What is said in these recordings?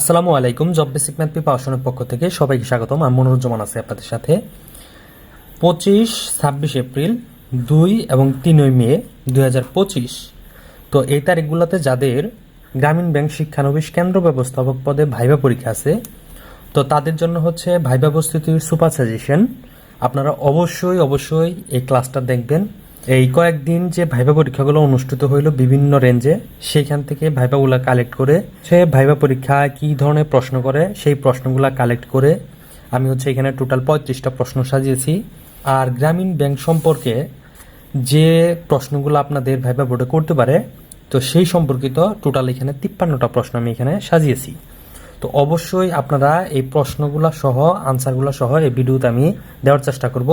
আসসালামু আলাইকুম job basic math পাওয়াশনের পক্ষ থেকে সবাইকে স্বাগতম। আমি মনোরঞ্জন আছি আপনাদের সাথে। পঁচিশ, ছাব্বিশ এপ্রিল, দুই এবং তিনই মে দুই হাজার পঁচিশ। তো এই তারিখগুলোতে যাদের গ্রামীণ ব্যাংক শিক্ষানবিশ কেন্দ্র ব্যবস্থাপক পদে ভাইবা পরীক্ষা আছে, তো তাদের জন্য হচ্ছে ভাইবা প্রস্তুতির সুপার সাজেশন। আপনারা অবশ্যই অবশ্যই এই ক্লাসটা দেখবেন। এই কয়েকদিন যে ভাইবা পরীক্ষাগুলো অনুষ্ঠিত হইল বিভিন্ন রেঞ্জে সেইখান থেকে ভাইবাগুলো কালেক্ট করে সে ভাইবা পরীক্ষা কি ধরনের প্রশ্ন করে, সেই প্রশ্নগুলো কালেক্ট করে আমি হচ্ছে এখানে টোটাল পঁয়ত্রিশটা প্রশ্ন সাজিয়েছি। আর গ্রামীণ ব্যাংক সম্পর্কে যে প্রশ্নগুলো আপনাদের ভাইবা বোর্ডে করতে পারে, তো সেই সম্পর্কিত টোটাল এখানে তিপ্পান্নটা প্রশ্ন আমি এখানে সাজিয়েছি। তো অবশ্যই আপনারা এই প্রশ্নগুলো সহ আনসারগুলো সহ এই ভিডিওতে আমি দেওয়ার চেষ্টা করব।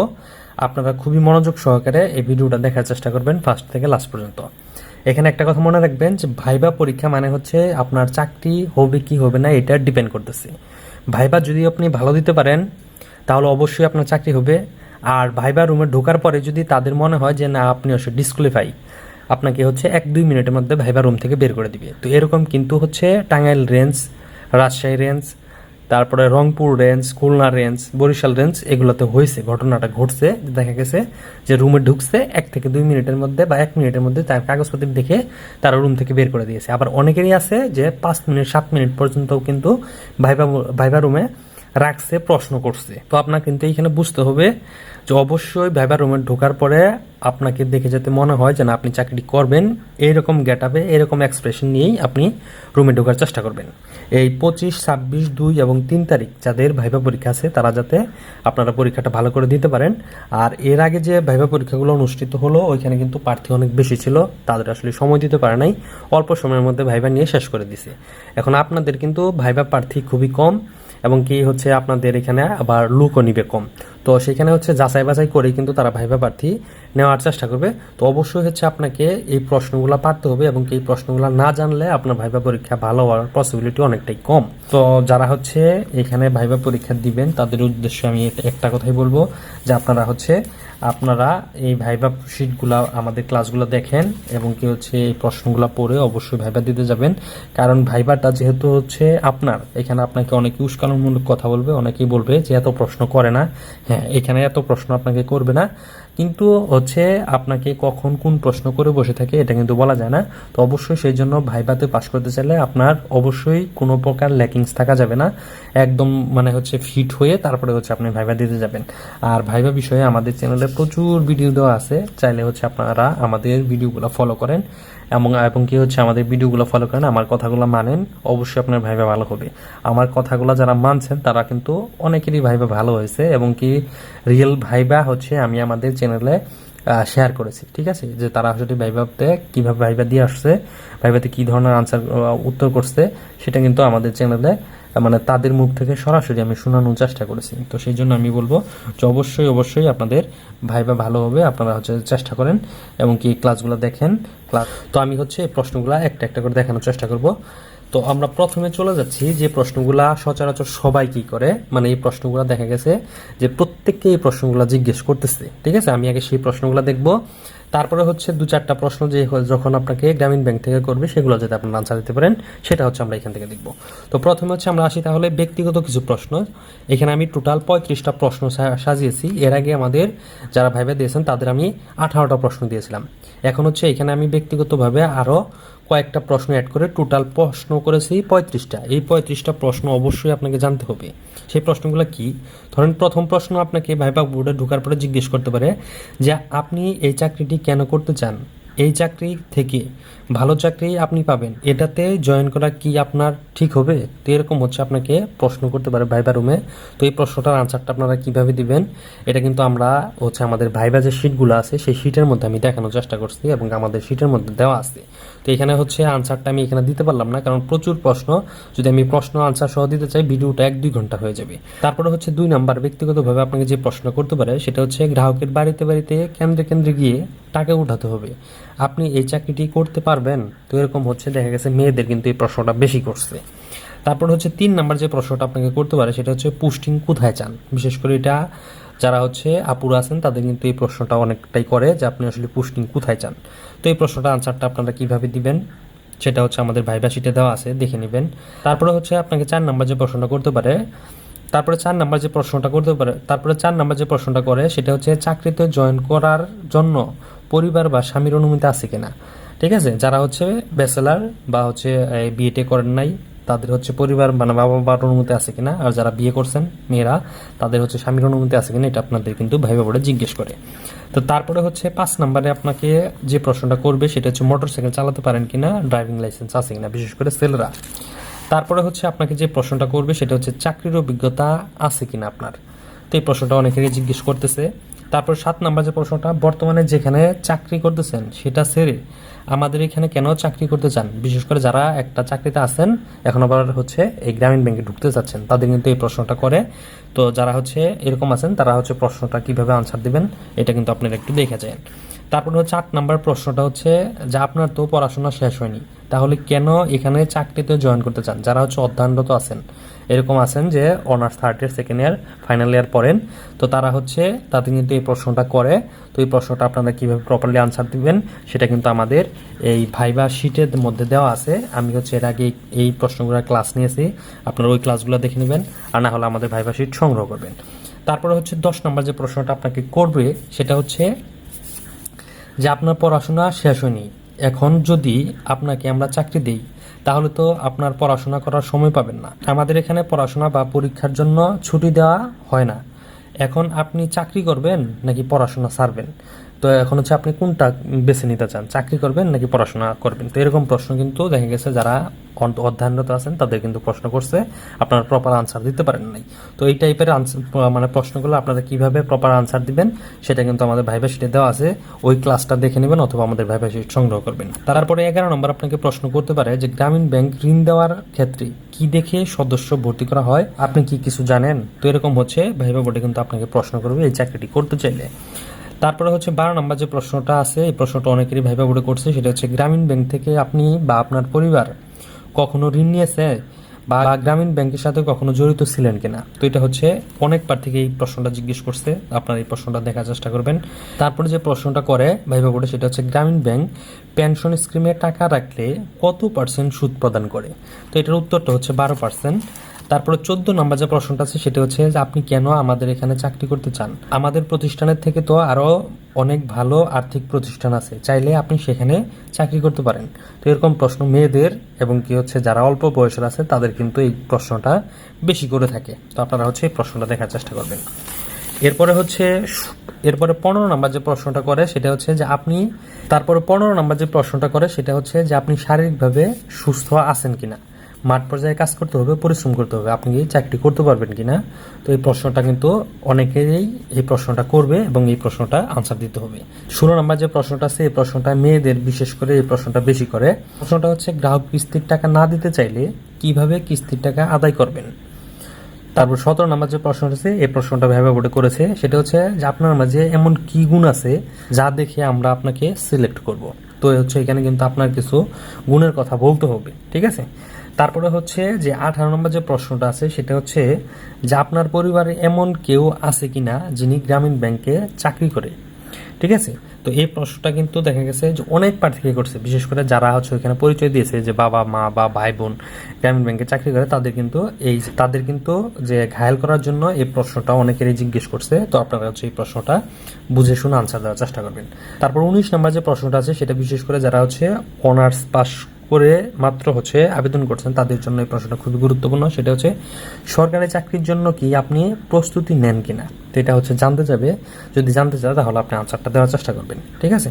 আপনারা খুবই মনোযোগ সহকারে এই ভিডিওটা দেখার চেষ্টা করবেন ফার্স্ট থেকে লাস্ট পর্যন্ত। এখানে একটা কথা মনে রাখবেন যে ভাইবা পরীক্ষা মানে হচ্ছে আপনার চাকরি হবে কি হবে না এটা ডিপেন্ড করতেছে। ভাইবা যদি আপনি ভালো দিতে পারেন, তাহলে অবশ্যই আপনার চাকরি হবে। আর ভাইবা রুমে ঢোকার পরে যদি তাদের মনে হয় যে না, আপনি অবশ্যই ডিসক্লিফাই আপনাকে হচ্ছে এক দুই মিনিটের মধ্যে ভাইবা রুম থেকে বের করে দিবে। তো এরকম কিন্তু হচ্ছে টাঙ্গাইল রেঞ্জ রাজশাহী রেঞ্জ, তারপরে Rangpur range, Khulna range, Barisal range এগুলোতে হয়েছে, ঘটনাটা ঘটছে, দেখা গেছে যে রুমে ঢুকছে এক থেকে দুই মিনিটের মধ্যে বা এক মিনিটের মধ্যে তার কাগজপত্র দেখে তারা রুম থেকে বের করে দিয়েছে। আবার অনেকেরই আছে যে পাঁচ মিনিট, সাত মিনিট পর্যন্তও কিন্তু ভাইবা ভাইবা রুমে রাখছে, প্রশ্ন করছে। তো আপনার কিন্তু এইখানে বুঝতে হবে যে অবশ্যই ভাইবা রুমে ঢোকার পরে আপনাকে দেখে যাতে মনে হয় যে না, আপনি চাকরি করবেন। এইরকম গেট আপে এরকম এক্সপ্রেশন নিয়েই আপনি রুমে ঢোকার চেষ্টা করবেন। এই পঁচিশ, ছাব্বিশ, দুই এবং তিন তারিখ যাদের ভাইবা পরীক্ষা আছে, তারা যাতে আপনারা পরীক্ষাটা ভালো করে দিতে পারেন। আর এর আগে যে ভাইবা পরীক্ষাগুলো অনুষ্ঠিত হলো, ওইখানে কিন্তু প্রার্থী অনেক বেশি ছিল। তাদের আসলে সময় দিতে পারে নাই। অল্প সময়ের মধ্যে ভাইবা নিয়ে শেষ করে দিছে। এখন আপনাদের কিন্তু ভাইবা প্রার্থী খুবই কম। এবং কি হচ্ছে আপনাদের এখানে আবার লুকও নিবে কম। তো সেখানে হচ্ছে যাচাই বাছাই করে কিন্তু তারা ভাইভা প্রার্থী নেওয়ার চেষ্টা করবে। তো অবশ্যই হচ্ছে আপনাকে এই প্রশ্নগুলো পারতে হবে এবং এই প্রশ্নগুলো না জানলে আপনার ভাইভা পরীক্ষা ভালো হওয়ার পসিবিলিটি অনেকটাই কম। তো যারা হচ্ছে এখানে ভাইভা পরীক্ষা দিবেন, তাদের উদ্দেশ্যে আমি একটা কথাই বলব যে আপনারা হচ্ছে আপনারা এই ভাইবা শিটগুলা আমাদের ক্লাসগুলো দেখেন এবং কি হচ্ছে এই প্রশ্নগুলো পড়ে অবশ্যই ভাইবা দিতে যাবেন। কারণ ভাইবাটা যেহেতু হচ্ছে আপনার, এখানে আপনাকে অনেকে উস্কানোমূলক কথা বলবে, অনেকেই বলবে যে এত প্রশ্ন করে না। হ্যাঁ এখানে এত প্রশ্ন আপনাকে করবে না। কিন্তু হচ্ছে আপনাকে কখন কোন প্রশ্ন করে বসে থাকে এটা কিন্তু বলা যায় না। তো অবশ্যই সেই জন্য ভাইবাতে পাশ করতে চাইলে আপনার অবশ্যই কোনো প্রকার ল্যাকিংস থাকা যাবে না। একদম মানে হচ্ছে ফিট হয়ে তারপরে হচ্ছে আপনি ভাইবা দিতে যাবেন। আর ভাইবা বিষয়ে আমাদের চ্যানেলে প্রচুর ভিডিও দেওয়া আছে। চাইলে হচ্ছে আপনারা আমাদের ভিডিওগুলো ফলো করেন। এবং এবং কি হচ্ছে, আমাদের ভিডিওগুলো ফলো করেন, আমার কথাগুলো মানেন, অবশ্যই আপনার ভাইবা ভালো হবে। আমার কথাগুলো যারা মানছেন, তারা কিন্তু অনেকেরই ভাইবা ভালো হয়েছে এবং কি রিয়েল ভাইবা হচ্ছে আমি আমাদের চ্যানেলে শেয়ার করেছি, ঠিক আছে? যে তারা আসলে ভাইভাতে কীভাবে ভাইবা দিয়ে আসছে ভাইভাতে কী ধরনের আনসার উত্তর করছে, সেটা কিন্তু আমাদের চ্যানেলে মানে তাদের মুখ থেকে সরাসরি আমি শোনানোর চেষ্টা করেছি। তো সেই জন্য আমি বলব যে অবশ্যই অবশ্যই আপনাদের ভাইবা ভালো হবে, আপনারা হচ্ছে চেষ্টা করেন এবং কি ক্লাসগুলো দেখেন। ক্লাস তো আমি হচ্ছে এই প্রশ্নগুলো একটা একটা করে দেখানোর চেষ্টা করব। তো আমরা প্রথমে চলে যাচ্ছি যে প্রশ্নগুলা সচরাচর সবাই কি করে? মানে এই প্রশ্নগুলো দেখা গেছে যে প্রত্যেককে এই প্রশ্নগুলো জিজ্ঞেস করতেছে। ঠিক আছে? আমি আগে সেই প্রশ্নগুলো দেখব। তারপরে হচ্ছে দু চারটা প্রশ্ন যে যখন আপনাকে গ্রামীণ ব্যাংক থেকে করবে, সেগুলো যাতে আপনার আনসার দিতে পারেন, সেটা হচ্ছে আমরা এখান থেকে দেখব। তো প্রথমে হচ্ছে আমরা আসি তাহলে ব্যক্তিগত কিছু প্রশ্ন। এখানে আমি টোটাল পঁয়ত্রিশটা প্রশ্ন সাজিয়েছি। এর আগে আমাদের যারা ভাইবে দিয়েছেন, তাদের আমি আঠারোটা প্রশ্ন দিয়েছিলাম। এখন হচ্ছে এখানে আমি ব্যক্তিগতভাবে আরও কয়েকটা প্রশ্ন অ্যাড করে টোটাল প্রশ্ন করেছি পঁয়ত্রিশটা। এই পঁয়ত্রিশটা প্রশ্ন অবশ্যই আপনাকে জানতে হবে। সেই প্রশ্নগুলো কি? ধরেন প্রথম প্রশ্ন আপনাকে ভাইবা বোর্ডে ঢোকার পরে জিজ্ঞেস করতে পারে যে, আপনি এই চাকরিটি কেন করতে চান? এই চাকরি থেকে ভালো চাকরি আপনি পাবেন। এটাতে জয়েন করা কি আপনার ঠিক হবে? তো এরকম হচ্ছে আপনাকে প্রশ্ন করতে পারে ভাইবা রুমে তো এই প্রশ্নটার আনসারটা আপনারা কীভাবে দিবেন? এটা কিন্তু আমরা হচ্ছে আমাদের ভাইবা যে শিটগুলো আছে, সেই শিটের মধ্যে আমি দেখানোর চেষ্টা করছি এবং আমাদের শিটের মধ্যে দেওয়া আছে। তো এখানে হচ্ছে আনসারটা আমি এখানে দিতে পারলাম না, কারণ প্রচুর প্রশ্ন। যদি আমি প্রশ্ন আনসার সহ দিতে চাই, ভিডিওটা এক দুই ঘণ্টা হয়ে যাবে। তারপরে হচ্ছে দুই নাম্বার, ব্যক্তিগতভাবে আপনাকে যে প্রশ্ন করতে পারে, সেটা হচ্ছে গ্রাহকের বাড়িতে বাড়িতে কেন্দ্রে কেন্দ্রে গিয়ে টাকা উঠাতে হবে। আপনি এই চাকরিটি করতে পারবেন। তো এরকম হচ্ছে, দেখা গেছে মেয়েদের কিন্তু এই প্রশ্নটা বেশি করছে। তারপর হচ্ছে তিন নাম্বার যে প্রশ্নটা আপনাকে করতে পারে, সেটা হচ্ছে পুস্টিং কোথায় চান? বিশেষ করে এটা যারা হচ্ছে আপুরা আছেন, তাদের কিন্তু এই প্রশ্নটা অনেকটাই করে যে আপনি আসলে পুস্টিং কোথায় চান। তো এই প্রশ্নটা আনসারটা আপনারা কীভাবে দিবেন, সেটা হচ্ছে আমাদের ভাইবা শিটে দেওয়া আছে, দেখে নেবেন। তারপরে হচ্ছে আপনাকে চার নাম্বার যে প্রশ্নটা করতে পারে, তারপরে চার নাম্বার যে প্রশ্নটা করতে পারে, তারপরে চার নাম্বার যে প্রশ্নটা করে, সেটা হচ্ছে চাকরিতে জয়েন করার জন্য পরিবার বা স্বামীর অনুমতি আছে কিনা? ঠিক আছে? যারা হচ্ছে ব্যাচেলার বা হচ্ছে বিএটে করেন নাই, তাদের হচ্ছে পরিবার মানে বাবা মার অনুমতি আছে কিনা? আর যারা বিয়ে করছেন, মেয়েরা, তাদের হচ্ছে স্বামীর অনুমতি আছে কিনা? এটা আপনাদের কিন্তু ভাইবা বোর্ডে জিজ্ঞেস করে। তো তারপরে হচ্ছে পাঁচ নম্বরে আপনাকে যে প্রশ্নটা করবে, সেটা হচ্ছে মোটর সাইকেল চালাতে পারেন কিনা ড্রাইভিং লাইসেন্স আছে কিনা, বিশেষ করে ছেলেরা। তারপরে হচ্ছে আপনাকে যে প্রশ্নটা করবে, সেটা হচ্ছে চাকরির অভিজ্ঞতা আছে কিনা আপনার? তো এই প্রশ্নটা অনেকেরই জিজ্ঞেস করতেছে। তারপর সাত নাম্বার যে প্রশ্নটা, বর্তমানে যেখানে চাকরি করতেছেন, সেটা সেরে আমাদের এখানে কেন চাকরি করতে চান? বিশেষ করে যারা একটা চাকরিতে আছেন, এখন আবার হচ্ছে এই গ্রামীণ ব্যাংকে ঢুকতে চাচ্ছেন, তাদের কিন্তু এই প্রশ্নটা করে। তো যারা হচ্ছে এরকম আছেন, তারা হচ্ছে প্রশ্নটা কীভাবে আনসার দিবেন, এটা কিন্তু আপনারা একটু দেখে যান। তারপর হচ্ছে আট নাম্বার প্রশ্নটা হচ্ছে, যে আপনার তো পড়াশোনা শেষ হয়নি, তাহলে কেন এখানে চাকরিতে জয়েন করতে চান? যারা হচ্ছে অধ্যয়নরত আছেন, এরকম আছেন যে honours third year second year final year পড়েন, তো তারা হচ্ছে, তাদের কিন্তু এই প্রশ্নটা করে, তো এই প্রশ্নটা আপনারা কীভাবে প্রপারলি আনসার দিবেন, সেটা কিন্তু আমাদের এই ভাইবা শিটের মধ্যে দেওয়া আছে। আমি হচ্ছে এর আগে এই- প্রশ্নগুলোর ক্লাস নিয়েছি, আপনারা ওই ক্লাসগুলো দেখে নেবেন, আর না হলে আমাদের ভাইবা শিট সংগ্রহ করবেন। তারপরে হচ্ছে দশ নম্বর যে প্রশ্নটা আপনাকে করবে, সেটা হচ্ছে যে আপনার পড়াশোনা শেষ হয়নি। এখন যদি আপনাকে আমরা চাকরি দিই, তাহলে তো আপনার পড়াশোনা করার সময় পাবেন না। আমাদের এখানে পড়াশোনা বা পরীক্ষার জন্য ছুটি দেওয়া হয় না। এখন আপনি চাকরি করবেন নাকি পড়াশোনা ছাড়বেন তো এখন হচ্ছে আপনি কোনটা বেছে নিতে চান? চাকরি করবেন নাকি পড়াশোনা করবেন? তো এরকম প্রশ্ন কিন্তু দেখা গেছে যারা অধ্যয়নরত আছেন, তাদের কিন্তু প্রশ্ন করছে, আপনারা প্রপার আনসার দিতে পারেন নাই। তো এই টাইপের আনসার মানে প্রশ্নগুলো আপনারা কীভাবে প্রপার আনসার দিবেন, সেটা কিন্তু আমাদের ভাইবা শিটে দেওয়া আছে। ওই ক্লাসটা দেখে নেবেন অথবা আমাদের ভাইবা শিট সংগ্রহ করবেন। তারপরে এগারো নম্বর আপনাকে প্রশ্ন করতে পারে যে, গ্রামীণ ব্যাংক ঋণ দেওয়ার ক্ষেত্রে কি দেখে সদস্য ভর্তি করা হয়? আপনি কি কিছু জানেন? তো এরকম হচ্ছে ভাইবা বোর্ডে কিন্তু আপনাকে প্রশ্ন করবে এই চাকরিটি করতে চাইলে। তারপরে হচ্ছে বারো নম্বর যে প্রশ্নটা আছে, এই প্রশ্নটা অনেকেরই ভাইবা বোর্ডে করছে, সেটা হচ্ছে, গ্রামীণ ব্যাংক থেকে আপনি বা আপনার পরিবার কখনো ঋণ নিয়েছে বা গ্রামীণ ব্যাংকের সাথে কখনো জড়িত ছিলেন কিনা? তো এটা হচ্ছে অনেকবার থেকে এই প্রশ্নটা জিজ্ঞেস করছে। আপনার এই প্রশ্নটা দেখার চেষ্টা করবেন। তারপরে যে প্রশ্নটা করে ভাইবা বোর্ডে, সেটা হচ্ছে গ্রামীণ ব্যাংক পেনশন স্কিমে টাকা রাখলে কত পার্সেন্ট সুদ প্রদান করে? তো এটার উত্তরটা হচ্ছে বারো পার্সেন্ট তারপরে চোদ্দ নম্বর যে প্রশ্নটা আছে, সেটা হচ্ছে যে আপনি কেন আমাদের এখানে চাকরি করতে চান? আমাদের প্রতিষ্ঠানের থেকে তো আরও অনেক ভালো আর্থিক প্রতিষ্ঠান আছে, চাইলে আপনি সেখানে চাকরি করতে পারেন। তো এরকম প্রশ্ন মেয়েদের এবং কি হচ্ছে যারা অল্প বয়সের আছে, তাদের কিন্তু এই প্রশ্নটা বেশি করে থাকে। তো আপনারা হচ্ছে এই প্রশ্নটা দেখার চেষ্টা করবেন। এরপরে হচ্ছে, এরপরে পনেরো নাম্বার যে প্রশ্নটা করে, সেটা হচ্ছে যে আপনি, তারপরে পনেরো নাম্বার যে প্রশ্নটা করে, সেটা হচ্ছে যে আপনি শারীরিকভাবে সুস্থ আছেন কিনা। মাঠ পর্যায়ে কাজ করতে হবে, পরিশ্রম করতে হবে। আপনি কি চাকরি করতে পারবেন কিনা? তো এই প্রশ্নটা কিন্তু অনেকেই এই প্রশ্নটা করবে এবং এই প্রশ্নটা আনসার দিতে হবে। ষোলো নাম্বার যে প্রশ্নটা আছে, এই প্রশ্নটা মেয়েদের বিশেষ করে এই প্রশ্নটা বেশি করে। প্রশ্নটা হচ্ছে, গ্রাহক কিস্তির টাকা না দিতে চাইলে কীভাবে কিস্তির টাকা আদায় করবেন? তারপর সতেরো নাম্বার যে প্রশ্নটা আছে, এই প্রশ্নটা ভেবে বোর্ডে করেছে। সেটা হচ্ছে, যে আপনার মাঝে এমন কি গুণ আছে যা দেখে আমরা আপনাকে সিলেক্ট করব? তো হচ্ছে এখানে কিন্তু আপনার কিছু গুণের কথা বলতে হবে, ঠিক আছে? তারপরে হচ্ছে যে আঠারো নম্বর যে প্রশ্নটা আছে, সেটা হচ্ছে যে আপনার পরিবারে এমন কেউ আছে কি না যিনি গ্রামীণ ব্যাংকে চাকরি করে? ঠিক আছে? তো এই প্রশ্নটা কিন্তু দেখা গেছে যে অনেক প্রার্থী করছে, বিশেষ করে যারা হচ্ছে ওইখানে পরিচয় দিয়েছে যে বাবা, মা বা ভাই বোন গ্রামীণ ব্যাংকে চাকরি করে, তাদের কিন্তু এই, তাদের কিন্তু যে ঘায়াল করার জন্য এই প্রশ্নটা অনেকেরই জিজ্ঞেস করছে। তো আপনারা হচ্ছে এই প্রশ্নটা বুঝে শুনে আনসার দেওয়ার চেষ্টা করবেন। তারপর উনিশ নম্বর যে প্রশ্নটা আছে, সেটা বিশেষ করে যারা হচ্ছে অনার্স পাস করে মাত্র হচ্ছে আবেদন করছেন, তাদের জন্য এই প্রশ্নটা খুবই গুরুত্বপূর্ণ। সেটা হচ্ছে, সরকারি চাকরির জন্য কি আপনি প্রস্তুতি নেন কিনা? তো এটা হচ্ছে জানতে যাবে যদি জানতে চান তাহলে আপনি আনসারটা দেওয়ার চেষ্টা করবেন, ঠিক আছে?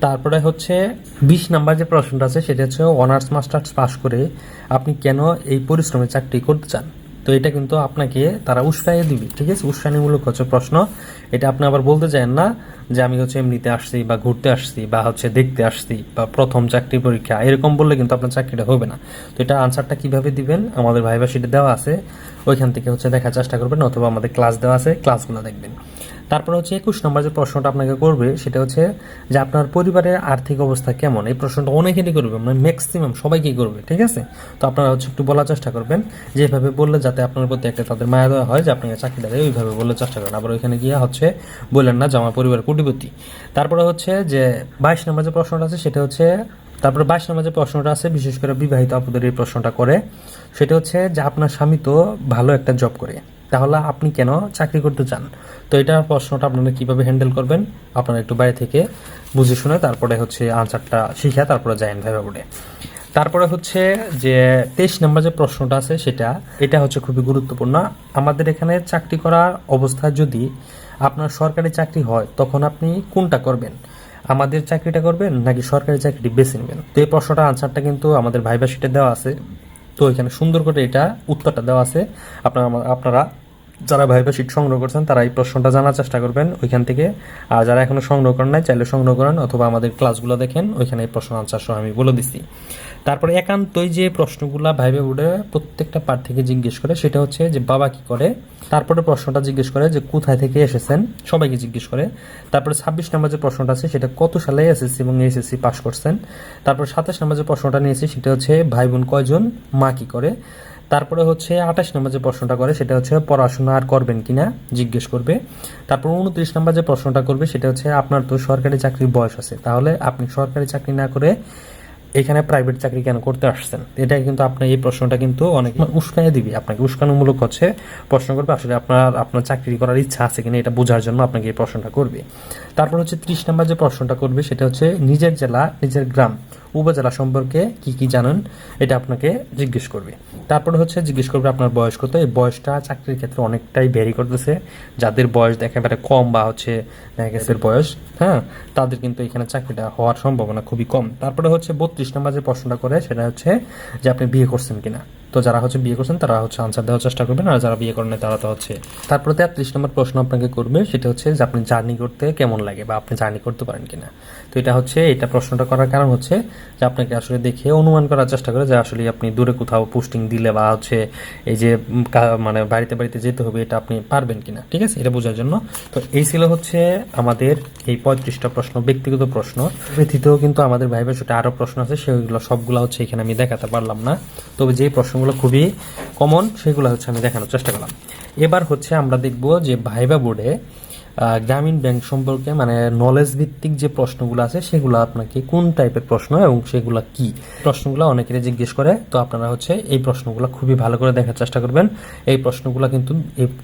তারপরে হচ্ছে, বিশ নাম্বার যে প্রশ্নটা আছে, সেটা হচ্ছে অনার্স মাস্টার্স পাশ করে আপনি কেন এই পরিশ্রমে চাকরি করতে চান? তো এটা কিন্তু আপনাকে তারা উস্কাইয়ে দিবে, ঠিক আছে? উস্কানিমূলক হচ্ছে প্রশ্ন। এটা আপনি আবার বলতে চান না যে আমি হচ্ছে এমনিতে আসছি বা ঘুরতে আসছি বা হচ্ছে দেখতে আসছি বা প্রথম চাকরি পরীক্ষা, এরকম বললে কিন্তু আপনার চাকরিটা হবে না। তো এটা আনসারটা কীভাবে দিবেন? আমাদের ভাইবা শিটে দেওয়া আছে। ওইখান থেকে হচ্ছে দেখার চেষ্টা করবেন অথবা আমাদের ক্লাস দেওয়া আছে ক্লাসগুলো দেখবেন। তারপর হচ্ছে একুশ নম্বর যে প্রশ্নটা আপনাকে করবে, সেটা হচ্ছে যে আপনার পরিবারের আর্থিক অবস্থা কেমন? এই প্রশ্নটা অনেকেরই করবে মানে ম্যাক্সিমাম সবাইকেই করবে, ঠিক আছে? তো আপনারা হচ্ছে একটু বলার চেষ্টা করবেন, যেভাবে বললে যাতে আপনার প্রতি একটা তাদের মায়া দেওয়া হয়, যে আপনাকে চাকরি দেয় ওইভাবে বলার চেষ্টা করেন। আবার ওইখানে গিয়ে হচ্ছে বললেন না যে আমার পরিবার কোটিপতি। তারপরে হচ্ছে যে বাইশ নম্বর যে প্রশ্নটা আছে, সেটা হচ্ছে, তারপরে বাইশ নম্বর যে প্রশ্নটা আছে, বিশেষ করে বিবাহিত আপনাদের এই প্রশ্নটা করে, সেটা হচ্ছে যে আপনার স্বামী তো ভালো একটা জব করে। তাহলে আপনি কেন চাকরি করতে চান? তো এটা প্রশ্নটা আপনারা কীভাবে হ্যান্ডেল করবেন? আপনারা একটু বাইরে থেকে বুঝে শুনে তারপরে হচ্ছে আনসারটা শিখে তারপরে যায়েন ভাইবা বোর্ডে তারপরে হচ্ছে যে তেইশ নম্বর যে প্রশ্নটা আছে সেটা, এটা হচ্ছে খুবই গুরুত্বপূর্ণ। আমাদের এখানে চাকরি করার অবস্থা যদি আপনার সরকারি চাকরি হয়, তখন আপনি কোনটা করবেন? আমাদের চাকরিটা করবেন নাকি সরকারি চাকরিটি বেছে নেবেন? তো এই প্রশ্নটা আনসারটা কিন্তু আমাদের ভাইবা শিটে দেওয়া আছে। তো এখানে সুন্দর করে এটা উত্তরটা দেওয়া আছে। আপনারা আপনারা যারা ভাইবা শিট সংগ্রহ করছেন, তারা এই প্রশ্নটা জানার চেষ্টা করবেন ওইখান থেকে। আর যারা এখনও সংগ্রহ করেন নাই, চাইলে সংগ্রহ করেন অথবা আমাদের ক্লাসগুলো দেখেন, ওইখানে এই প্রশ্ন আনসার সহ আমি বলে দিচ্ছি। তারপরে একান্তই যে প্রশ্নগুলা ভাইবে উঠে প্রত্যেকটা পার্ট থেকে জিজ্ঞেস করে, সেটা হচ্ছে যে বাবা কি করে? তারপরে প্রশ্নটা জিজ্ঞেস করে যে কোথায় থেকে এসেছেন? সবাইকে জিজ্ঞেস করে। তারপরে ছাব্বিশ নম্বর যে প্রশ্নটা আছে, সেটা কত সালে এসএসসি এবং এসএসসি পাস করছেন? তারপর সাতাশ নম্বর যে প্রশ্নটা নিয়েছি, সেটা হচ্ছে ভাই বোন কয়জন, মা কি করে? তারপরে হচ্ছে আঠাশ নম্বর যে প্রশ্নটা করে, সেটা হচ্ছে পড়াশোনা আর করবেন কিনা জিজ্ঞেস করবে। তারপর উনত্রিশ নম্বর যে প্রশ্নটা করবে, সেটা হচ্ছে আপনার তো সরকারি চাকরির বয়স আছে, তাহলে আপনি সরকারি চাকরি না করে এখানে প্রাইভেট চাকরি কেন করতে আসছেন? এটা কিন্তু আপনার এই প্রশ্নটা কিন্তু অনেক উস্কানি দিবে। আপনাকে উস্কানিমূলক হচ্ছে প্রশ্ন করবে, আসলে আপনার আপনার চাকরি করার ইচ্ছা আছে কিনা এটা বোঝার জন্য আপনাকে এই প্রশ্নটা করবে। তারপর হচ্ছে ত্রিশ নম্বর যে প্রশ্নটা করবে, সেটা হচ্ছে, নিজের জেলা, নিজের গ্রাম উপজেলা সম্পর্কে কি কি জানেন, এটা আপনাকে জিজ্ঞেস করবে। তারপরে হচ্ছে জিজ্ঞেস করবে আপনার বয়স কত। এই বয়সটা চাকরির ক্ষেত্রে অনেকটাই ভ্যারি করতেছে। যাদের বয়স একেবারে কম বা হচ্ছে গ্যাসের বয়স হ্যাঁ তাদের কিন্তু এখানে চাকরিটা হওয়ার সম্ভাবনা খুবই কম। তারপরে হচ্ছে বত্রিশ নম্বর যে প্রশ্নটা করে, সেটা হচ্ছে যে আপনি বিয়ে করছেন কিনা। তো যারা হচ্ছে বিয়ে করছেন, তারা হচ্ছে আনসার দেওয়ার চেষ্টা করবেন। আর যারা বিয়ে করেন তারা তো হচ্ছে, তারপরে তেত্রিশ নম্বর প্রশ্ন আপনাকে করবে, সেটা হচ্ছে যে আপনি জার্নি করতে কেমন লাগে বা আপনি জার্নি করতে পারেন কিনা। তো এটা হচ্ছে, এটা প্রশ্নটা করার কারণ হচ্ছে যে আপনাকে আসলে দেখে অনুমান করার চেষ্টা করে যে আসলে আপনি দূরে কোথাও পোস্টিং দিলে বা হচ্ছে এই যে মানে বাড়িতে বাড়িতে যেতে হবে, এটা আপনি পারবেন কিনা, ঠিক আছে? এটা বোঝার জন্য। তো এই ছিল হচ্ছে আমাদের এই পঁয়ত্রিশটা প্রশ্ন, ব্যক্তিগত প্রশ্ন। ব্যতীতও কিন্তু আমাদের ভাইবার সেটা আরও প্রশ্ন আছে, সেগুলো সবগুলো হচ্ছে এখানে আমি দেখাতে পারলাম না। তবে যে প্রশ্নগুলো খুবই কমন সেগুলো হচ্ছে আমি দেখানোর চেষ্টা করলাম। এবার হচ্ছে আমরা দেখব যে ভাইবা বোর্ডে গ্রামীণ ব্যাংক সম্পর্কে মানে নলেজ ভিত্তিক যে প্রশ্নগুলো আছে, সেগুলো আপনাকে কোন টাইপের প্রশ্ন এবং সেগুলো কি? প্রশ্নগুলো অনেকেরই জিজ্ঞেস করে, তো আপনারা হচ্ছে এই প্রশ্নগুলো খুবই ভালো করে দেখার চেষ্টা করবেন। এই প্রশ্নগুলো কিন্তু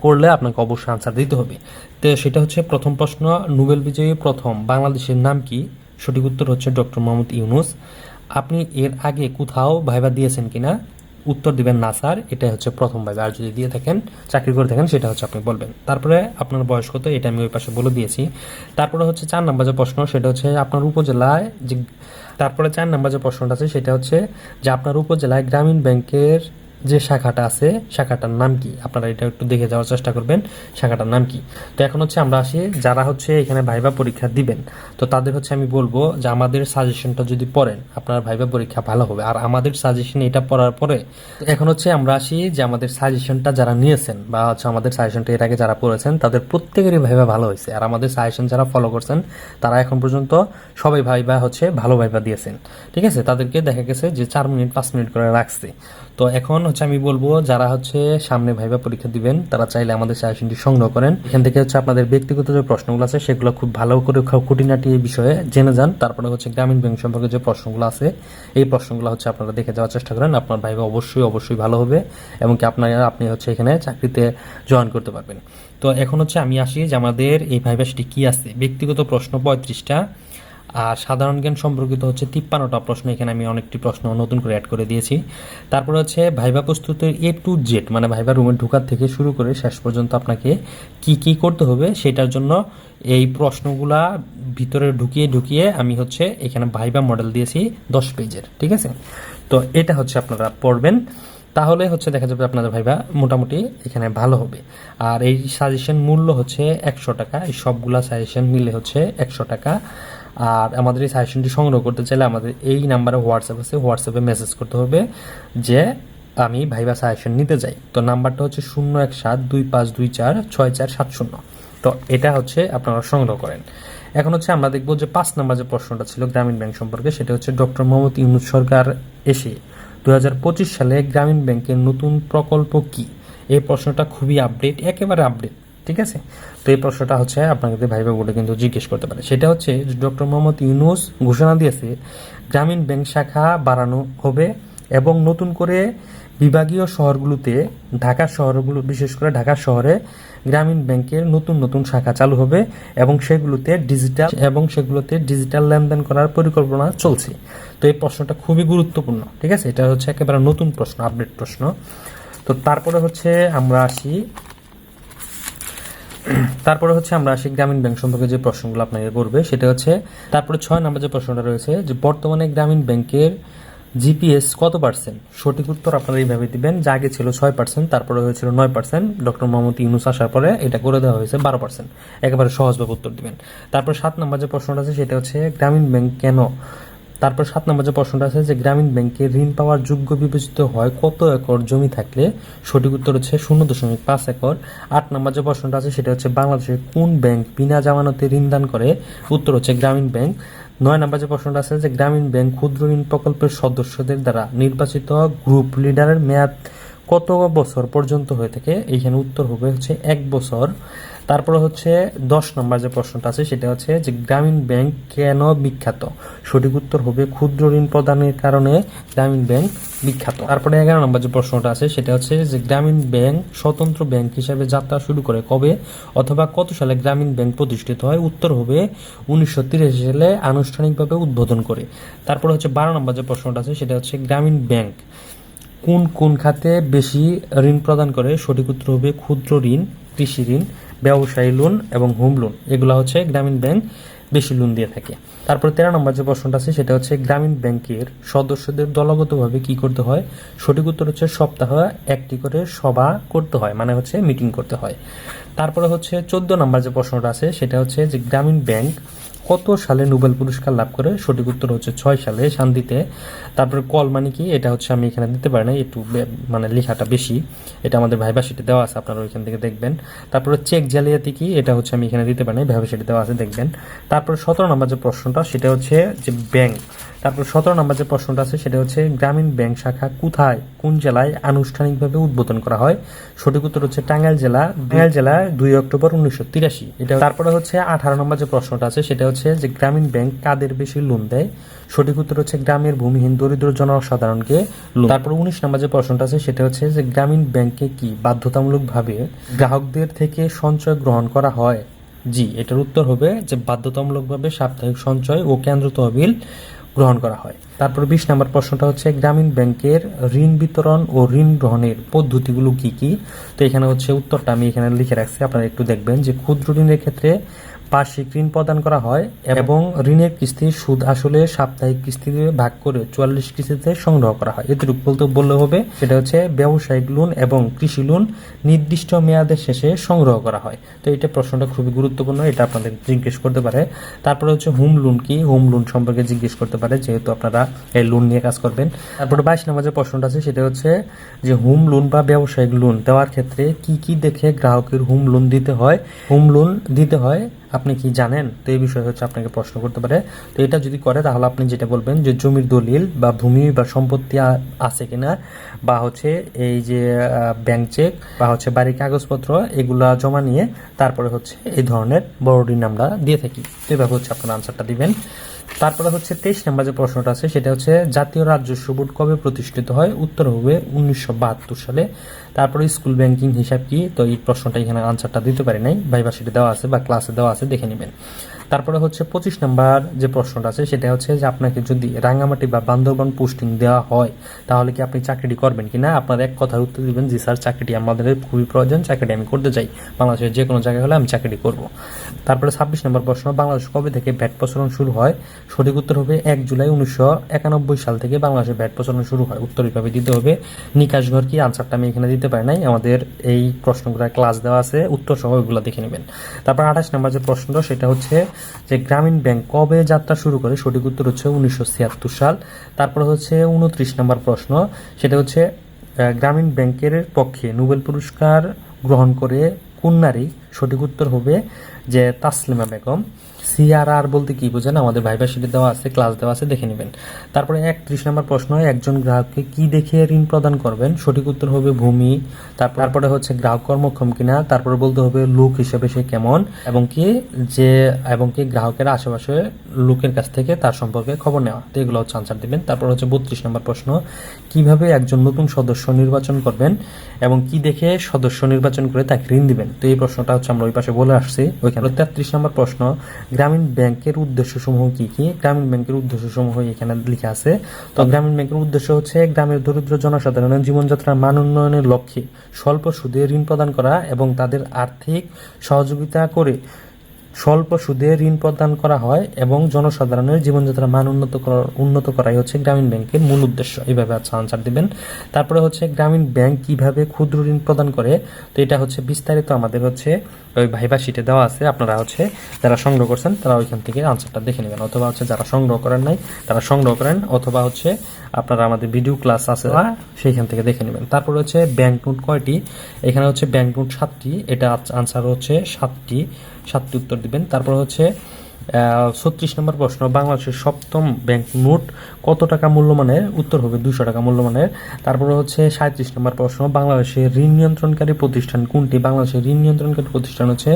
করলে আপনাকে অবশ্যই আনসার দিতে হবে। তো সেটা হচ্ছে প্রথম প্রশ্ন, নোবেল বিজয়ী প্রথম বাংলাদেশের নাম কি? সঠিক উত্তর হচ্ছে ডক্টর মোহাম্মদ ইউনুস। আপনি এর আগে কোথাও ভাইবা দিয়েছেন কিনা? উত্তর দিবেন না, স্যার। এটাই হচ্ছে প্রথম ভাবে আর যদি দিয়ে থাকেন, চাকরি করে থাকেন, সেটা হচ্ছে আপনি বলবেন। তারপরে আপনার বয়স কত, এটা আমি ওই পাশে বলে দিয়েছি। তারপরে হচ্ছে চার নাম্বার যে প্রশ্ন, সেটা হচ্ছে আপনার উপজেলায় যে তারপরে চার নাম্বার যে প্রশ্নটা আছে, সেটা হচ্ছে যে আপনার উপজেলায় গ্রামীণ ব্যাংকের যে শাখাটা আছে, শাখাটার নাম কি? আপনারা এটা একটু দেখে যাওয়ার চেষ্টা করবেন, শাখাটার নাম কি? তো এখন হচ্ছে আমরা আসি, যারা হচ্ছে এখানে ভাইবা পরীক্ষা দিবেন, তো তাদের হচ্ছে আমি বলব যে আমাদের সাজেশনটা যদি পড়েন, আপনার ভাইবা পরীক্ষা ভালো হবে। আর আমাদের সাজেশন এটা পড়ার পরে, এখন হচ্ছে আমরা আসি যে আমাদের সাজেশনটা যারা নিয়েছেন বা হচ্ছে আমাদের সাজেশনটা এর আগে যারা পড়েছেন, তাদের প্রত্যেকেরই ভাইবা ভালো হয়েছে। আর আমাদের সাজেশন যারা ফলো করছেন, তারা এখন পর্যন্ত সবাই ভাইবা হচ্ছে ভালো ভাইবা দিয়েছেন। ঠিক আছে? তাদেরকে দেখা গেছে যে চার মিনিট, পাঁচ মিনিট করে রাখছে। তো এখন হচ্ছে আমি বলব, যারা হচ্ছে সামনে ভাইবা পরীক্ষা দিবেন, তারা চাইলে আমাদের সাজেশনটি সংগ্রহ করেন। এখান থেকে হচ্ছে আপনাদের ব্যক্তিগত যে প্রশ্নগুলো আছে, সেগুলো খুব ভালো করে খুঁটিনাটি এই বিষয়ে জেনে যান। তারপরে হচ্ছে গ্রামীণ ব্যাংক সম্পর্কে যে প্রশ্নগুলো আছে, এই প্রশ্নগুলো হচ্ছে আপনারা দেখে যাওয়ার চেষ্টা করেন। আপনার ভাইবা অবশ্যই অবশ্যই ভালো হবে, এবং কি আপনার, আপনি হচ্ছে এখানে চাকরিতে জয়েন করতে পারবেন। তো এখন হচ্ছে আমি আসি যে আমাদের এই ভাইবাসটি কি আছে? ব্যক্তিগত প্রশ্ন পঁয়ত্রিশটা। আর সাধারণ জ্ঞান সম্পর্কিত হচ্ছে তিপ্পান্নটা প্রশ্ন, এখানে আমি অনেকটি প্রশ্ন নতুন করে অ্যাড করে দিয়েছি। তারপরে হচ্ছে ভাইবা প্রস্তুতের এ টু জেড মানে ভাইবা রুমে ঢোকার থেকে শুরু করে শেষ পর্যন্ত আপনাকে কি কি করতে হবে সেটার জন্য এই প্রশ্নগুলা ভিতরে ঢুকিয়ে ঢুকিয়ে আমি হচ্ছে এখানে ভাইবা মডেল দিয়েছি দশ পেজের, ঠিক আছে? তো এটা হচ্ছে আপনারা পড়বেন। তাহলে হচ্ছে দেখা যাবে আপনাদের ভাইবা মোটামুটি এখানে ভালো হবে। আর এই সাজেশন মূল্য হচ্ছে একশো টাকা, এই সবগুলা সাজেশন মিলে হচ্ছে একশো টাকা। আর আমাদের এই সাজেশনটি সংগ্রহ করতে চাইলে আমাদের এই নাম্বারে হোয়াটসঅ্যাপ আছে। হোয়াটসঅ্যাপে মেসেজ করতে হবে যে, আমি ভাইবা সাজেশন নিতে চাই। তো নাম্বারটা হচ্ছে শূন্য এক সাত দুই পাঁচ দুই চার ছয় চার সাত শূন্য। তো এটা হচ্ছে আপনারা সংগ্রহ করেন। এখন হচ্ছে আমরা দেখব যে পাঁচ নাম্বার যে প্রশ্নটা ছিল গ্রামীণ ব্যাংক সম্পর্কে, সেটা হচ্ছে ডক্টর মোহাম্মদ ইউনুস সরকার এসে দু হাজার পঁচিশ সালে গ্রামীণ ব্যাংকের নতুন প্রকল্প কি? এই প্রশ্নটা খুবই আপডেট একেবারে আপডেট ঠিক আছে? তো এই প্রশ্নটা হচ্ছে আপনাকে ভাইবা বোর্ডে কিন্তু জিজ্ঞেস করতে পারে। সেটা হচ্ছে ডক্টর মোহাম্মদ ইউনুস ঘোষণা দিয়েছে, গ্রামীণ ব্যাংক শাখা বাড়ানো হবে এবং নতুন করে বিভাগীয় শহরগুলোতে, ঢাকা শহরগুলো, বিশেষ করে ঢাকা শহরে গ্রামীণ ব্যাংকের নতুন নতুন শাখা চালু হবে এবং সেগুলোতে ডিজিটাল এবং সেগুলোতে ডিজিটাল লেনদেন করার পরিকল্পনা চলছে। তো এই প্রশ্নটা খুবই গুরুত্বপূর্ণ, ঠিক আছে? এটা হচ্ছে একেবারে নতুন প্রশ্ন আপডেট প্রশ্ন। তো তারপরে হচ্ছে আমরা আসি তারপরে হচ্ছে আমরা আসি গ্রামীণ ব্যাংক সম্পর্কে যে প্রশ্নগুলো আপনাকে করবে, সেটা হচ্ছে, তারপরে ছয় নম্বর যে প্রশ্নটা রয়েছে যে বর্তমানে গ্রামীণ ব্যাংকের জিপিএস কত পার্সেন্ট সঠিক উত্তর আপনারা এইভাবে দিবেন। যা আগে ছিল ছয় পার্সেন্ট তারপরে হয়েছিল নয় পার্সেন্ট ডক্টর মোহাম্মদ ইউনুস আসার পরে এটা করে দেওয়া হয়েছে বারো পার্সেন্ট একেবারে সহজভাবে উত্তর দিবেন। তারপর সাত নম্বর যে প্রশ্নটা আছে, সেটা হচ্ছে, গ্রামীণ ব্যাংক কেন তারপর সাত নম্বর যে প্রশ্নটা আছে যে গ্রামীণ ব্যাংকে ঋণ পাওয়ার যোগ্য বিবেচিত হয় কত একর জমি থাকলে? সঠিক উত্তর হচ্ছে শূন্য দশমিক পাঁচ একর। আট নম্বর যে প্রশ্নটা আছে সেটা হচ্ছে বাংলাদেশের কোন ব্যাংক বিনা জামানতে ঋণ দান করে? উত্তর হচ্ছে গ্রামীণ ব্যাংক। নয় নম্বর যে প্রশ্নটা আছে যে গ্রামীণ ব্যাংক ক্ষুদ্র ঋণ প্রকল্পের সদস্যদের দ্বারা নির্বাচিত গ্রুপ লিডারের মেয়াদ কত বছর পর্যন্ত হয়ে থাকে? এইখানে উত্তর হবে হচ্ছে এক বছর। তারপরে হচ্ছে দশ নম্বর যে প্রশ্নটা আছে, সেটা হচ্ছে যে গ্রামীণ ব্যাংক কেন বিখ্যাত? সঠিক উত্তর হবে ক্ষুদ্র ঋণ প্রদানের কারণে গ্রামীণ ব্যাংক বিখ্যাত। তারপরে এগারো নম্বর যে প্রশ্নটা আছে, সেটা হচ্ছে যে গ্রামীণ ব্যাংক স্বতন্ত্র ব্যাংক হিসাবে যাত্রা শুরু করে কবে অথবা কত সালে গ্রামীণ ব্যাংক প্রতিষ্ঠিত হয়? উত্তর হবে উনিশশো তিরাশি সালে আনুষ্ঠানিকভাবে উদ্বোধন করে। তারপরে হচ্ছে বারো নম্বর যে প্রশ্নটা আছে, সেটা হচ্ছে গ্রামীণ ব্যাংক কোন কোন খাতে বেশি ঋণ প্রদান করে? সঠিক উত্তর হবে ক্ষুদ্র ঋণ, কৃষি ঋণ। ব্যবসায়ী লোন এবং হোম লোন এগুলো হচ্ছে গ্রামীণ ব্যাংক বেশি লোন দিয়ে থাকে। তারপরে তেরো নম্বর যে প্রশ্নটা আছে, সেটা হচ্ছে গ্রামীণ ব্যাংকের সদস্যদের দলগতভাবে কি করতে হয়? সঠিক উত্তর হচ্ছে সপ্তাহে একটি করে সভা করতে হয় মানে হচ্ছে মিটিং করতে হয়। তারপরে হচ্ছে চোদ্দ নম্বর যে প্রশ্নটা আছে, সেটা হচ্ছে যে গ্রামীণ ব্যাংক কত সালে নোবেল পুরস্কার লাভ করে? সঠিক উত্তর হচ্ছে ছয় সালে, শান্তিতে। তারপরে কল মানে কি? এটা হচ্ছে আমি এখানে দিতে পারি না একটু মানে লেখাটা বেশি। এটা আমাদের ভাইবা সেটা দেওয়া আছে, আপনারা ওইখান থেকে দেখবেন। তারপরে চেক জালিয়াতি কি? এটা হচ্ছে আমি এখানে দিতে পারি না ভাইবা সেটা দেওয়া আছে, দেখবেন। তারপরে সতেরো নম্বর যে প্রশ্নটা, সেটা হচ্ছে যে ব্যাংক তারপর সতেরো নম্বর যে প্রশ্নটা আছে, সেটা হচ্ছে, গ্রামীণ ব্যাংক শাখা কোথায়, কোন জেলায় আনুষ্ঠানিকভাবে উদ্বোধন করা হয়? সঠিক উত্তর হচ্ছে টাঙ্গাইল জেলা। টাঙ্গাইল জেলা দুই অক্টোবর উনিশশো তিরাশি। এটা তারপরে হচ্ছে আঠারো নম্বর যে প্রশ্নটা আছে, সেটা হচ্ছে যে গ্রামীণ ব্যাংক কাদের বেশি লোন দেয়? সঠিক উত্তর হচ্ছে গ্রামের ভূমিহীন দরিদ্র জনসাধারণকে লোন। তারপর উনিশ নম্বর যে প্রশ্নটা আছে, সেটা হচ্ছে যে গ্রামীণ ব্যাংকে কি বাধ্যতামূলকভাবে গ্রাহকদের থেকে সঞ্চয় গ্রহণ করা হয়? জি, এটার উত্তর হবে যে বাধ্যতামূলকভাবে সাপ্তাহিক সঞ্চয় ও কেন্দ্র তহবিল গ্রহণ করা হয়। তারপর বিশ নম্বর প্রশ্নটা হচ্ছে, গ্রামীণ ব্যাংকের ঋণ বিতরণ ও ঋণ গ্রহণের পদ্ধতিগুলো কি কি? তো এখানে হচ্ছে উত্তরটা আমি এখানে লিখে রাখছি, আপনারা একটু দেখবেন যে ক্ষুদ্র ঋণের ক্ষেত্রে বার্ষিক ঋণ প্রদান করা হয় এবং ঋণের কিস্তির সুদ আসলে সাপ্তাহিক কিস্তিতে ভাগ করে চুয়াল্লিশ কিস্তিতে সংগ্রহ করা হয়। এতটুকু বলতে বললে হবে, সেটা হচ্ছে ব্যবসায়িক লোন এবং কৃষি লোন নির্দিষ্ট মেয়াদের শেষে সংগ্রহ করা হয়। তো এটা প্রশ্নটা খুবই গুরুত্বপূর্ণ, এটা আপনাদের জিজ্ঞেস করতে পারে। তারপরে হচ্ছে হোম লোন কি? হোম লোন সম্পর্কে জিজ্ঞেস করতে পারে, যেহেতু আপনারা এই লোন নিয়ে কাজ করবেন। তারপরে বাইশ নম্বর যে প্রশ্নটা আছে, সেটা হচ্ছে যে হোম লোন বা ব্যবসায়িক লোন দেওয়ার ক্ষেত্রে কি কি দেখে গ্রাহকের হোম লোন দিতে হয়? হোম লোন দিতে হয় আপনি কি জানেন? তো এই বিষয়ে হচ্ছে আপনাকে প্রশ্ন করতে পারে। তো এটা যদি করে তাহলে আপনি যেটা বলবেন যে জমির দলিল বা ভূমি বা সম্পত্তি আছে কিনা? বা হচ্ছে এই যে ব্যাংক চেক বা হচ্ছে বাড়ির কাগজপত্র, এগুলা জমা নিয়ে তারপরে হচ্ছে এই ধরনের বড় ঋণ আমরা দিয়ে থাকি। এভাবে হচ্ছে আপনার আনসারটা দিবেন। তারপরে হচ্ছে তেইশ নম্বর যে প্রশ্নটা আছে, সেটা হচ্ছে জাতীয় রাজস্ব বোর্ড কবে প্রতিষ্ঠিত হয়? উত্তর হবে উনিশশো বাহাত্তর সালে। তারপরে স্কুল ব্যাংকিং হিসাব কি? তো এই প্রশ্নটা এখানে আনসারটা দিতে পারি নাই। ভাইভার্সিটি দেওয়া আছে বা ক্লাসে দেওয়া আছে, দেখে নেবেন। তারপরে হচ্ছে পঁচিশ নাম্বার যে প্রশ্নটা আছে, সেটা হচ্ছে যে আপনাকে যদি রাঙ্গামাটি বা বান্দরবান পোস্টিং দেওয়া হয়, তাহলে কি আপনি চাকরিটি করবেন কিনা? আপনার এক কথার উত্তর দিবেন যে, স্যার, চাকরিটি আমাদের খুবই প্রয়োজন, চাকরিটি আমি করতে চাই। বাংলাদেশের যে কোনো জায়গায় হলে আমি চাকরিটি করব। তারপরে ছাব্বিশ নম্বর প্রশ্ন, বাংলাদেশ কবে থেকে ভ্যাট প্রচলন শুরু হয়? সঠিক উত্তর হবে এক জুলাই উনিশশো একানব্বই সাল থেকে বাংলাদেশে ভ্যাট প্রচলন শুরু হয়। উত্তর এইভাবে দিতে হবে নিকাশ ঘর কি আনসারটা আমি এখানে দিতে পারি নাই। আমাদের এই প্রশ্নগুলো ক্লাস দেওয়া আছে উত্তর সহ ওইগুলো দেখে নেবেন। তারপর আঠাশ নম্বর যে প্রশ্নটা, সেটা হচ্ছে যে গ্রামীণ ব্যাংক কবে যাত্রা শুরু করে সঠিক উত্তর হচ্ছে উনিশশো ছিয়াত্তর সাল। তারপর হচ্ছে উনত্রিশ নম্বর প্রশ্ন, সেটা হচ্ছে গ্রামীণ ব্যাংকের পক্ষে নোবেল পুরস্কার গ্রহণ করে কোন নারী সঠিক উত্তর হবে যে তাসলিমা বেগম? সিআরআর বলতে কি বোঝেন? আমাদের ভাইবা শিটে দেওয়া আছে, ক্লাস দেওয়া আছে, দেখে নেবেন। তারপরে একত্রিশ নম্বর প্রশ্ন, একজন গ্রাহককে কি দেখে ঋণ প্রদান করবেন? সঠিক উত্তর হবে ভূমি। তারপর হচ্ছে গ্রাহক কর্মক্ষম কিনা? তারপরে বলতে হবে লোক হিসেবে সে কেমন? এবং কি যে, এবং কি গ্রাহকের আশেপাশে লোকের কাছ থেকে তার সম্পর্কে খবর নেওয়া? তো এগুলো হচ্ছে আনসার দিবেন। তারপর হচ্ছে বত্রিশ নম্বর প্রশ্ন, কীভাবে একজন নতুন সদস্য নির্বাচন করবেন এবং কি দেখে সদস্য নির্বাচন করে তাকে ঋণ দিবেন? তো এই প্রশ্নটা হচ্ছে আমরা ওই পাশে বলে আসছি। ওইখানে তেত্রিশ নম্বর প্রশ্ন গ্রামীণ ব্যাংকের উদ্দেশ্য সমূহ কি কি? গ্রামীণ ব্যাংকের উদ্দেশ্য সমূহ এখানে লিখা আছে। তো গ্রামীণ ব্যাংকের উদ্দেশ্য হচ্ছে গ্রামের দরিদ্র জনসাধারণের জীবনযাত্রার মান উন্নয়নের লক্ষ্যে স্বল্প সুদে ঋণ প্রদান করা এবং তাদের আর্থিক সহযোগিতা করে স্বল্প সুদে ঋণ প্রদান করা হয় এবং জনসাধারণের জীবনযাত্রার মান উন্নত করা উন্নত করাই হচ্ছে গ্রামীণ ব্যাংকের মূল উদ্দেশ্য। এইভাবে আচ্ছা আনসার দিবেন। তারপরে হচ্ছে গ্রামীণ ব্যাংক কীভাবে ক্ষুদ্র ঋণ প্রদান করে তো এটা হচ্ছে বিস্তারিত আমাদের হচ্ছে ওই ভাইবা শিটে দেওয়া আছে। আপনারা হচ্ছে যারা সংগ্রহ করছেন তারা ওইখান থেকে আনসারটা দেখে নেবেন। অথবা হচ্ছে যারা সংগ্রহ করেন নাই তারা সংগ্রহ করেন। অথবা হচ্ছে আপনারা আমাদের ভিডিও ক্লাস আছে না, সেইখান থেকে দেখে নেবেন। তারপরে হচ্ছে ব্যাংক নোট কয়টি? এখানে হচ্ছে ব্যাংক নোট সাতটি। এটা আনসার হচ্ছে সাতটি। সাতটি উত্তর দিবেন। তারপর হচ্ছে ছত্রিশ নম্বর প্রশ্ন, বাংলাদেশের সপ্তম ব্যাংক নোট কত টাকা মূল্যমানের? উত্তর হবে দুশো টাকা মূল্যমানের। তারপরে হচ্ছে সাঁত্রিশ নম্বর প্রশ্ন, বাংলাদেশের ঋণ নিয়ন্ত্রণকারী প্রতিষ্ঠান কোনটি? বাংলাদেশের ঋণ নিয়ন্ত্রণকারী প্রতিষ্ঠান হচ্ছে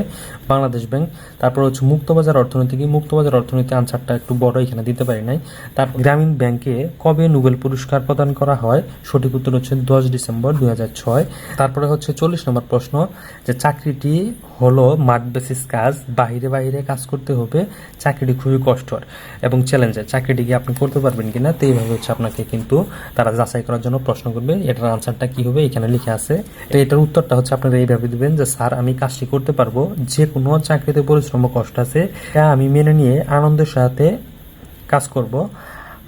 বাংলাদেশ ব্যাংক। তারপর হচ্ছে মুক্তবাজার অর্থনীতি কি মুক্তবাজার অর্থনীতি আনসারটা একটু বড়, এখানে দিতে পারি নাই। তারপর গ্রামীণ ব্যাংকে কবে নোবেল পুরস্কার প্রদান করা হয়? সঠিক উত্তর হচ্ছে দশ ডিসেম্বর দু হাজার ছয়। তারপরে হচ্ছে চল্লিশ নম্বর প্রশ্ন, যে চাকরিটি হলো মাঠ বেসিস কাজ বাহিরে বাহিরে কাজ করতে হবে চাকরিটি খুবই কষ্টর এবং চ্যালেঞ্জের চাকরিটি কি আপনি করতে পারবেন কিনা, তো এইভাবে হচ্ছে আপনাকে কিন্তু তারা যাচাই করার জন্য প্রশ্ন করবে, এটার আনসারটা কি হবে এখানে লিখে আছে। তো এটার উত্তরটা হচ্ছে আপনারা এইভাবে দিবেন যে, স্যার, আমি কাজটি করতে পারব যে কোনো চাকরিতে পরিশ্রম কষ্ট আছে তা আমি মেনে নিয়ে আনন্দের সাথে কাজ করব।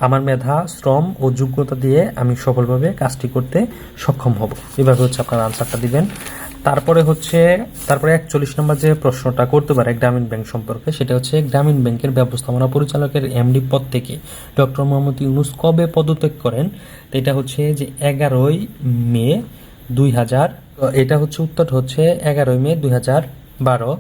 আমার মেধা, শ্রম ও যোগ্যতা দিয়ে আমি সফলভাবে কাজটি করতে সক্ষম হব। এভাবে হচ্ছে আপনারা আনসারটা দিবেন। তারপরে হচ্ছে, তারপরে একচল্লিশ নম্বর যে প্রশ্নটা করতে পারে গ্রামীণ ব্যাংক সম্পর্কে, সেটা হচ্ছে গ্রামীণ ব্যাংকের ব্যবস্থাপনা পরিচালকের এমডি পদ থেকে। ডক্টর মোহাম্মদ ইউনুস কবে পদত্যাগ করেন? এটা হচ্ছে যে এগারোই মে দুই হাজার, এটা হচ্ছে উত্তর হচ্ছে এগারোই মে দুই হাজার বারো।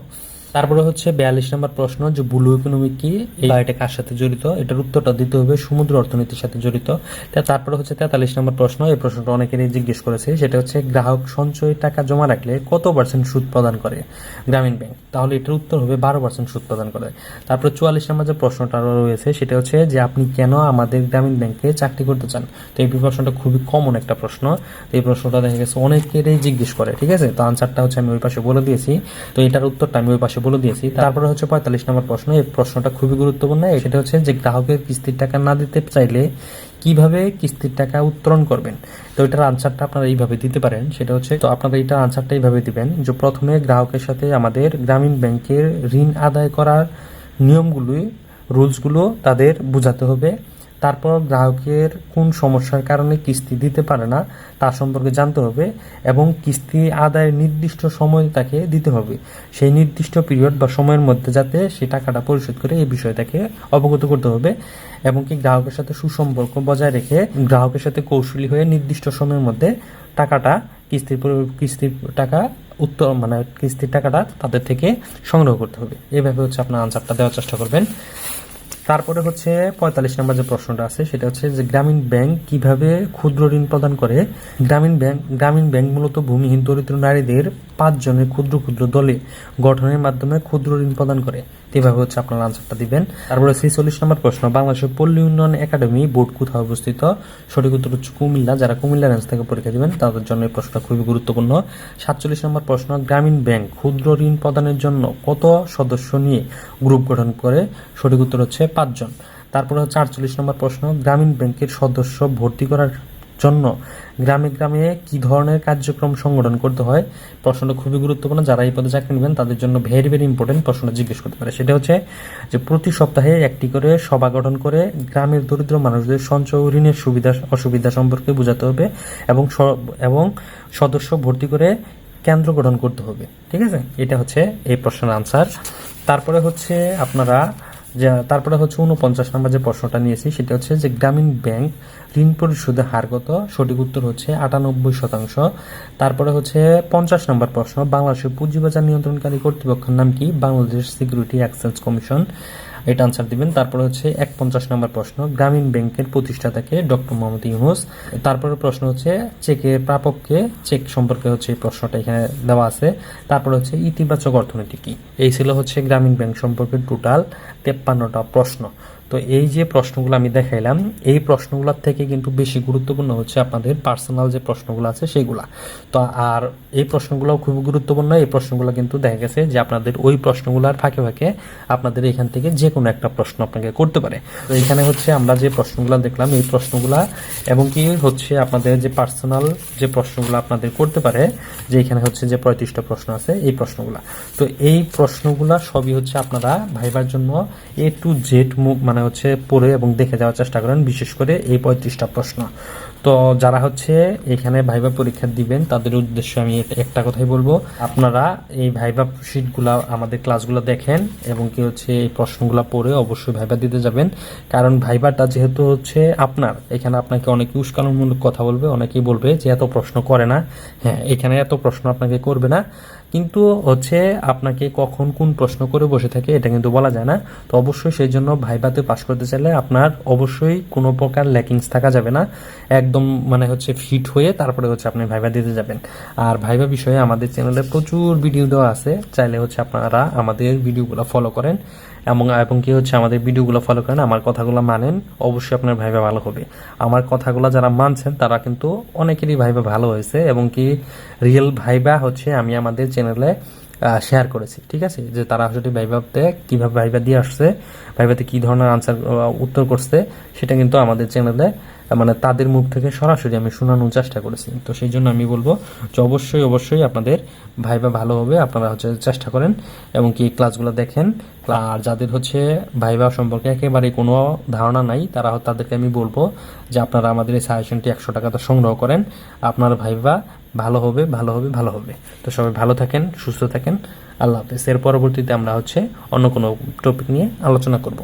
তারপরে হচ্ছে বিয়াল্লিশ নম্বর প্রশ্ন যে ব্লু ইকোনমি কি? এই এটা কার সাথে জড়িত? এটার উত্তরটা দিতে হবে সমুদ্র অর্থনীতির সাথে জড়িত। তারপরে হচ্ছে তেতাল্লিশ নম্বর প্রশ্ন, এই প্রশ্নটা অনেকেরই জিজ্ঞেস করেছে, সেটা হচ্ছে গ্রাহক সঞ্চয় টাকা জমা রাখলে কত পার্সেন্ট সুদ প্রদান করে গ্রামীণ ব্যাংক? তাহলে এটার উত্তর হবে বারো পার্সেন্ট সুদ প্রদান করে। তারপরে চুয়াল্লিশ নম্বর যে প্রশ্নটা রয়েছে, সেটা হচ্ছে যে আপনি কেন আমাদের গ্রামীণ ব্যাংকে চাকরি করতে চান? তো এই প্রশ্নটা খুবই কমন একটা প্রশ্ন। তো এই প্রশ্নটা দেখা গেছে অনেকেরই জিজ্ঞেস করে, ঠিক আছে? তো আনসারটা হচ্ছে আমি ওই পাশে বলে দিয়েছি। তো এটার উত্তরটা আমি ওই পাশে বলে দিয়েছি। তারপরে হচ্ছে পঁয়তাল্লিশ নম্বর প্রশ্ন। এই প্রশ্নটা খুবই গুরুত্বপূর্ণ। সেটা হচ্ছে যে গ্রাহকের কিস্তির টাকা না দিতে চাইলে কীভাবে কিস্তির টাকা উত্তোলন করবেন? তো এটার আনসারটা আপনারা এইভাবে দিতে পারেন। সেটা হচ্ছে, তো আপনারা এইটার আনসারটা এইভাবে দিবেন যে প্রথমে গ্রাহকের সাথে আমাদের গ্রামীণ ব্যাংকের ঋণ আদায় করার নিয়মগুলি, রুলসগুলো তাদের বোঝাতে হবে। তারপর গ্রাহকের কোন সমস্যার কারণে কিস্তি দিতে পারে না তার সম্পর্কে জানতে হবে এবং কিস্তি আদায়ের নির্দিষ্ট সময় তাকে দিতে হবে। সেই নির্দিষ্ট পিরিয়ড বা সময়ের মধ্যে যাতে সে টাকাটা পরিশোধ করে এই বিষয়ে তাকে অবগত করতে হবে এবং কি গ্রাহকের সাথে সুসম্পর্ক বজায় রেখে গ্রাহকের সাথে কৌশলী হয়ে নির্দিষ্ট সময়ের মধ্যে টাকাটা কিস্তির কিস্তির টাকা উত্তর মানে কিস্তির টাকাটা তাদের থেকে সংগ্রহ করতে হবে। এইভাবে হচ্ছে আপনার আনসারটা দেওয়ার চেষ্টা করবেন। তারপরে হচ্ছে পঁয়তাল্লিশ নম্বর যে প্রশ্নটা আছে, সেটা হচ্ছে যে গ্রামীণ ব্যাংক কীভাবে ক্ষুদ্র ঋণ প্রদান করে? গ্রামীণ ব্যাংক গ্রামীণ ব্যাংক মূলত ভূমিহীন দরিদ্র নারীদের পাঁচ জনের ক্ষুদ্র ক্ষুদ্র দলে গঠনের মাধ্যমে ক্ষুদ্র ঋণ প্রদান করে। এভাবে হচ্ছে আপনার আনসারটা দিবেন। তারপরে ছেচল্লিশ নম্বর প্রশ্ন, বাংলাদেশের পল্লী উন্নয়ন একাডেমি বোর্ড কোথায় অবস্থিত? সঠিক উত্তর হচ্ছে কুমিল্লা। যারা কুমিল্লা রেঞ্জ থেকে পরীক্ষা দিবেন, তাদের জন্য এই প্রশ্নটা খুবই গুরুত্বপূর্ণ। সাতচল্লিশ নম্বর প্রশ্ন, গ্রামীণ ব্যাংক ক্ষুদ্র ঋণ প্রদানের জন্য কত সদস্য নিয়ে গ্রুপ গঠন করে? সঠিক উত্তর হচ্ছে পাঁচজন। তারপরে হচ্ছে আটচল্লিশ নম্বর প্রশ্ন, গ্রামীণ ব্যাংকের সদস্য ভর্তি করার জন্য গ্রামে গ্রামে কি ধরনের কার্যক্রম সংগঠন করতে হয়? প্রশ্নটা খুবই গুরুত্বপূর্ণ, যারা এই পদে চাকরি নেবেন তাদের জন্য ভেরি ভেরি ইম্পর্টেন্ট প্রশ্নটা জিজ্ঞেস করতে পারে। সেটা হচ্ছে যে প্রতি সপ্তাহে একটি করে সভা গঠন করে গ্রামের দরিদ্র মানুষদের সঞ্চয় ঋণের সুবিধা, অসুবিধা সম্পর্কে বোঝাতে হবে এবং এবং সদস্য ভর্তি করে কেন্দ্র গঠন করতে হবে। ঠিক আছে? এটা হচ্ছে এই প্রশ্নের আনসার তারপরে হচ্ছে আপনারা যা তারপরে হচ্ছে উনপঞ্চাশ নম্বর যে প্রশ্নটা নিয়েছি, সেটা হচ্ছে যে গ্রামীণ ব্যাংক ঋণ পরিশোধের হার কত সঠিক উত্তর হচ্ছে আটানব্বই শতাংশ। তারপরে হচ্ছে পঞ্চাশ নম্বর প্রশ্ন, বাংলাদেশের পুঁজিবাজার নিয়ন্ত্রণকারী কর্তৃপক্ষের নাম কি? Bangladesh security exchange commission. এটা আনসার দিবেন। তারপরে হচ্ছে এক পঞ্চাশ নম্বর প্রশ্ন, গ্রামীণ ব্যাংকের প্রতিষ্ঠাতাকে ডক্টর মোহাম্মদ ইউনুস। তারপরে প্রশ্ন হচ্ছে চেকের প্রাপককে চেক সম্পর্কে হচ্ছে এই প্রশ্নটা এখানে দেওয়া আছে। তারপরে হচ্ছে, ইতিবাচক অর্থনীতি কি? এই ছিল হচ্ছে গ্রামীণ ব্যাংক সম্পর্কে টোটাল তেপ্পান্নটা প্রশ্ন। তো এই যে প্রশ্নগুলো আমি দেখাইলাম, এই প্রশ্নগুলোর থেকে কিন্তু বেশি গুরুত্বপূর্ণ হচ্ছে আপনাদের পার্সোনাল যে প্রশ্নগুলো আছে সেগুলা। তো আর এই প্রশ্নগুলো খুব গুরুত্বপূর্ণ, এই প্রশ্নগুলো কিন্তু দেখা গেছে যে আপনাদের ওই প্রশ্নগুলোর ফাঁকে ফাঁকে আপনাদের এখান থেকে যে কোনো একটা প্রশ্ন আপনাকে করতে পারে। তো এখানে হচ্ছে আমরা যে প্রশ্নগুলো দেখলাম, এই প্রশ্নগুলা এবং কি হচ্ছে আপনাদের যে পার্সোনাল যে প্রশ্নগুলো আপনাদের করতে পারে, যে এখানে হচ্ছে যে পঁয়ত্রিশটা প্রশ্ন আছে, এই প্রশ্নগুলা। তো এই প্রশ্নগুলা সবই হচ্ছে আপনারা ভাইবার জন্য এ টু জেড মানে হচ্ছে পড়ে এবং দেখে যাওয়ার চেষ্টা করেন বিশেষ করে এই পঁয়ত্রিশটা প্রশ্ন। তো যারা হচ্ছে এখানে ভাইবা পরীক্ষা দিবেন, তাদের উদ্দেশ্যে আমি একটা কথাই বলব। আপনারা এই ভাইবা শিটগুলা আমাদের ক্লাসগুলো দেখেন এবং কি হচ্ছে এই প্রশ্নগুলো পড়ে অবশ্যই ভাইবা দিতে যাবেন। কারণ ভাইবাটা যেহেতু হচ্ছে আপনার, এখানে আপনাকে অনেকে উস্কানোমূলক কথা বলবে, অনেকেই বলবে যে এত প্রশ্ন করে না। হ্যাঁ এখানে এত প্রশ্ন আপনাকে করবে না। কিন্তু হচ্ছে আপনাকে কখন কোন প্রশ্ন করে বসে থাকে এটা কিন্তু বলা যায় না। তো অবশ্যই সেই জন্য ভাইভাতে পাশ করতে চাইলে আপনার অবশ্যই কোনো প্রকার ল্যাকিংস থাকা যাবে না। একদম মানে হচ্ছে ফিট হয়ে তারপরে হচ্ছে আপনি ভাইভা দিতে যাবেন। আর ভাইভা বিষয়ে আমাদের চ্যানেলে প্রচুর ভিডিও দেওয়া আছে। চাইলে হচ্ছে আপনারা আমাদের ভিডিওগুলো ফলো করেন। এবং এবং কি হচ্ছে আমাদের ভিডিওগুলো ফলো করেন, আমার কথাগুলো মানেন, অবশ্যই আপনার ভাইবা ভালো হবে। আমার কথাগুলো যারা মানছেন, তারা কিন্তু অনেকেরই ভাইবা ভালো হয়েছে এবং কি রিয়েল ভাইবা হচ্ছে আমি আমাদের চ্যানেলে শেয়ার করেছি, ঠিক আছে? যে তারা আসলে ভাইভাতে কীভাবে ভাইবা দিয়ে আসছে ভাইভাতে কী ধরনের আনসার উত্তর করছে, সেটা কিন্তু আমাদের চ্যানেলে মানে তাদের মুখ থেকে সরাসরি আমি শোনানোর চেষ্টা করেছি। তো সেই জন্য আমি বলব যে অবশ্যই অবশ্যই আপনাদের ভাইবা ভালো হবে, আপনারা হচ্ছে চেষ্টা করেন এবং কি ক্লাসগুলো দেখেন। আর যাদের হচ্ছে ভাইবা সম্পর্কে একেবারে কোনো ধারণা নাই, তারা তাদেরকে আমি বলব যে আপনারা আমাদের এই সাজেশনটি একশো টাকাতে সংগ্রহ করেন। আপনার ভাইবা ভালো হবে ভালো হবে ভালো হবে। তো সবাই ভালো থাকেন, সুস্থ থাকেন। আল্লাহ হাফেজ। এর পরবর্তীতে আমরা হচ্ছে অন্য কোনো টপিক নিয়ে আলোচনা করব।